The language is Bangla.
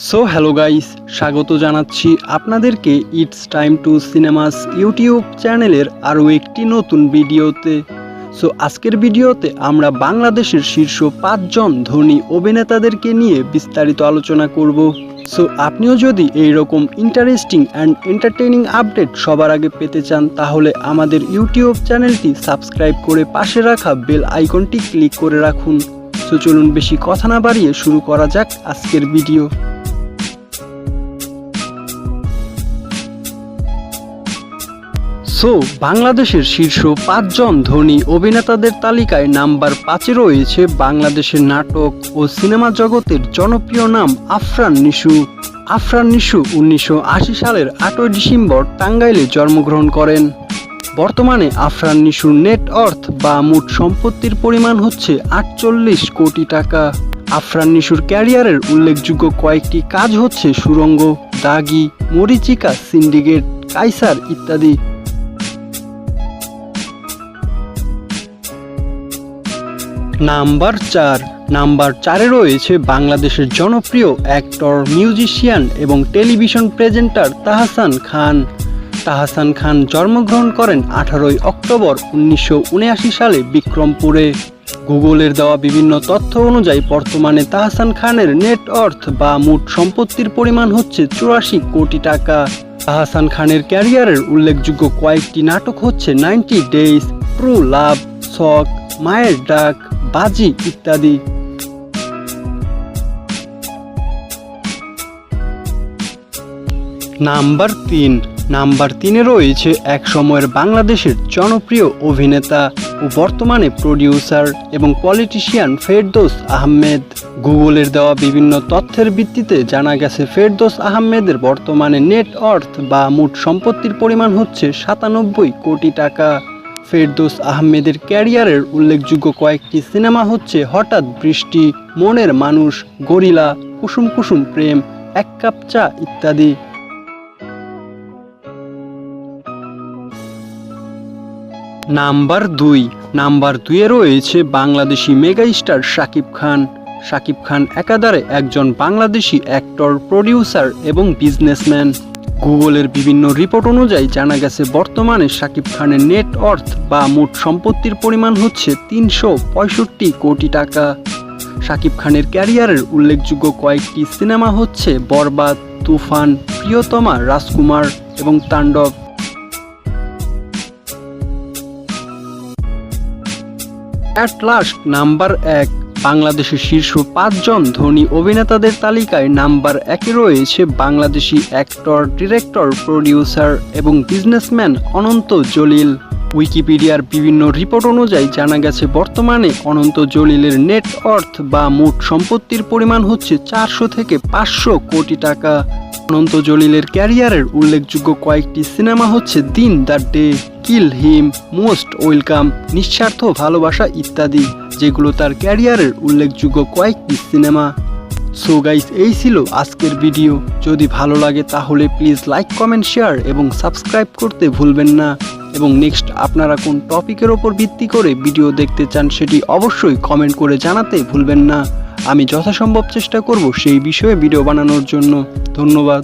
সো হ্যালো গাইস স্বাগত জানাচ্ছি আপনাদেরকে it's time to cinemas YouTube চ্যানেলের আরও একটি নতুন ভিডিওতে সো আজকের ভিডিওতে আমরা বাংলাদেশের শীর্ষ পাঁচজন ধনী অভিনেতাদেরকে নিয়ে বিস্তারিত আলোচনা করব। সো আপনিও যদি এই রকম ইন্টারেস্টিং অ্যান্ড এন্টারটেইনিং আপডেট সবার আগে পেতে চান, তাহলে আমাদের ইউটিউব চ্যানেলটি সাবস্ক্রাইব করে পাশে রাখা বেল আইকনটি ক্লিক করে রাখুন। সো চলুন বেশি কথা না বাড়িয়ে শুরু করা যাক আজকের ভিডিও সো বাংলাদেশের শীর্ষ পাঁচজন ধনী অভিনেতাদের তালিকায় নাম্বার পাঁচে রয়েছে বাংলাদেশের নাটক ও সিনেমা জগতের জনপ্রিয় নাম আফরান নিশু। আফরান নিশু উনিশশো আশি সালের আটই ডিসেম্বর টাঙ্গাইলে জন্মগ্রহণ করেন। বর্তমানে আফরান নিশুর নেট অর্থ বা মোট সম্পত্তির পরিমাণ হচ্ছে আটচল্লিশ কোটি টাকা। আফরান নিশুর ক্যারিয়ারের উল্লেখযোগ্য কয়েকটি কাজ হচ্ছে সুরঙ্গ, দাগি, মরিচিকা, সিন্ডিকেট, কাইসার ইত্যাদি। নাম্বার চার। নাম্বার চারে রয়েছে বাংলাদেশের জনপ্রিয় অ্যাক্টর, মিউজিশিয়ান এবং টেলিভিশন প্রেজেন্টার তাহসান খান। তাহসান খান জন্মগ্রহণ করেন আঠারোই অক্টোবর উনিশশো উনআশি সালে বিক্রমপুরে। গুগলের দেওয়া বিভিন্ন তথ্য অনুযায়ী বর্তমানে তাহসান খানের নেট অর্থ বা মোট সম্পত্তির পরিমাণ হচ্ছে চুরাশি কোটি টাকা। তাহসান খানের ক্যারিয়ারের উল্লেখযোগ্য কয়েকটি নাটক হচ্ছে ninety days true love shock মায়ের ডাক বাজি ইত্যাদি। নাম্বার তিন। নাম্বার তিনে রয়েছে এক সময়ের বাংলাদেশের জনপ্রিয় অভিনেতা ও বর্তমানে প্রডিউসার এবং পলিটিশিয়ান ফেরদোস আহমেদ। গুগলের দেওয়া বিভিন্ন তথ্যের ভিত্তিতে জানা গেছে, ফেরদৌস আহমেদের বর্তমানে নেট অর্থ বা মোট সম্পত্তির পরিমাণ হচ্ছে সাতানব্বই কোটি টাকা। ফেরদৌস আহমেদের ক্যারিয়ারের উল্লেখযোগ্য কয়েকটি সিনেমা হচ্ছে হঠাৎ বৃষ্টি, মনের মানুষ, গরিলা, কুসুম কুসুম প্রেম, এক কাপ চা ইত্যাদি। নাম্বার দুই। নাম্বার দুইয়ে রয়েছে বাংলাদেশি মেগা স্টার শাকিব খান। শাকিব খান একাধারে একজন বাংলাদেশি অ্যাক্টর, প্রডিউসার এবং বিজনেসম্যান। গুগলের বিভিন্ন রিপোর্ট অনুযায়ী জানা গেছে, বর্তমানে শাকিব খানের নেট অর্থ বা মোট সম্পত্তির পরিমাণ হচ্ছে তিনশো পঁয়ষট্টি কোটি টাকা। শাকিব খানের ক্যারিয়ারের উল্লেখযোগ্য কয়েকটি সিনেমা হচ্ছে বরবাদ, তুফান, প্রিয়তমা, রাজকুমার এবং তাণ্ডব। অ্যাট লাস্ট নাম্বার এক। বাংলাদেশের শীর্ষ পাঁচজন ধনী অভিনেতাদের তালিকায় নাম্বার একে রয়েছে বাংলাদেশি অ্যাক্টর, ডিরেক্টর, প্রডিউসার এবং বিজনেসম্যান অনন্ত জলিল। উইকিপিডিয়ার বিভিন্ন রিপোর্ট অনুযায়ী জানা গেছে, বর্তমানে অনন্ত জলিলের নেট অর্থ বা মোট সম্পত্তির পরিমাণ হচ্ছে চারশো থেকে পাঁচশো কোটি টাকা। অনন্ত জলিলের ক্যারিয়ারের উল্লেখযোগ্য কয়েকটি সিনেমা হচ্ছে Din the day, kill him, most welcome, নিঃস্বার্থ ভালোবাসা ইত্যাদি। যেগুলো তার ক্যারিয়ারের উল্লেখযোগ্য কয়েকটি সিনেমা। সো গাইস, এই ছিল আজকের ভিডিও। যদি ভালো লাগে তাহলে প্লিজ লাইক, কমেন্ট, শেয়ার এবং সাবস্ক্রাইব করতে ভুলবেন না। এবং নেক্সট আপনারা কোন টপিকের ওপর ভিত্তি করে ভিডিও দেখতে চান সেটি অবশ্যই কমেন্ট করে জানাতে ভুলবেন না। আমি যথাসম্ভব চেষ্টা করব সেই বিষয়ে ভিডিও বানানোর জন্য। ধন্যবাদ।